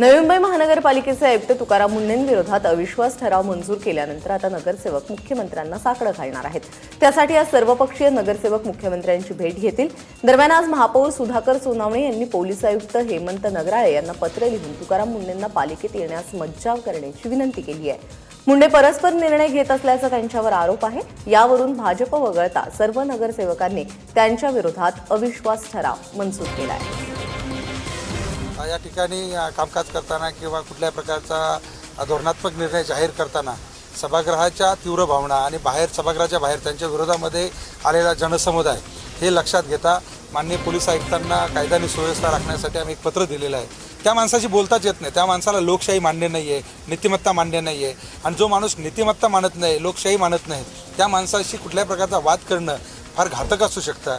नवी मुंबई महानगरपालिकेचे आयुक्त तुकाराम मुंढेंविरोधात अविश्वास ठराव मंजूर केल्यानंतर आता नगरसेवक मुख्यमंत्र्यांना साकडं घालणार आहेत. त्यासाठी आज सर्वपक्षीय नगरसेवक मुख्यमंत्र्यांची भेट घेतील. दरम्यान आज महापौर सुधाकर सोनावणे यांनी पोलीस आयुक्त हेमंत नगराळे यांना पत्र लिहून तुकाराम मुंढेंना पालिकेत येण्यास मज्जाव करण्याची विनंती केली आहे. मुंडे परस्पर निर्णय घेत असल्याचा त्यांच्यावर आरोप आहे. यावरून भाजप वगळता सर्व नगरसेवकांनी त्यांच्या विरोधात अविश्वास ठराव मंजूर केला आहे. या ठिकाणी कामकाज करताना किंवा कुठल्या प्रकारचा धोरणात्मक निर्णय जाहीर करताना सभागृहाच्या तीव्र भावना आणि बाहेर सभागृहाच्या बाहेर त्यांच्या विरोधामध्ये आलेला जनसमुदाय हे लक्षात घेता माननीय पोलीस आयुक्तांना कायदा आणि सुव्यवस्था राखण्यासाठी आम्ही एक पत्र दिलेलं आहे. त्या माणसाशी बोलताच येत नाही. त्या माणसाला लोकशाही मान्य नाही आहे नीतिमत्ता मान्य नाही आहे आणि जो माणूस नीतिमत्ता मानत नाही लोकशाही मानत नाही त्या माणसाशी कुठल्याही प्रकारचा वाद करणं फार घातक असू शकतं.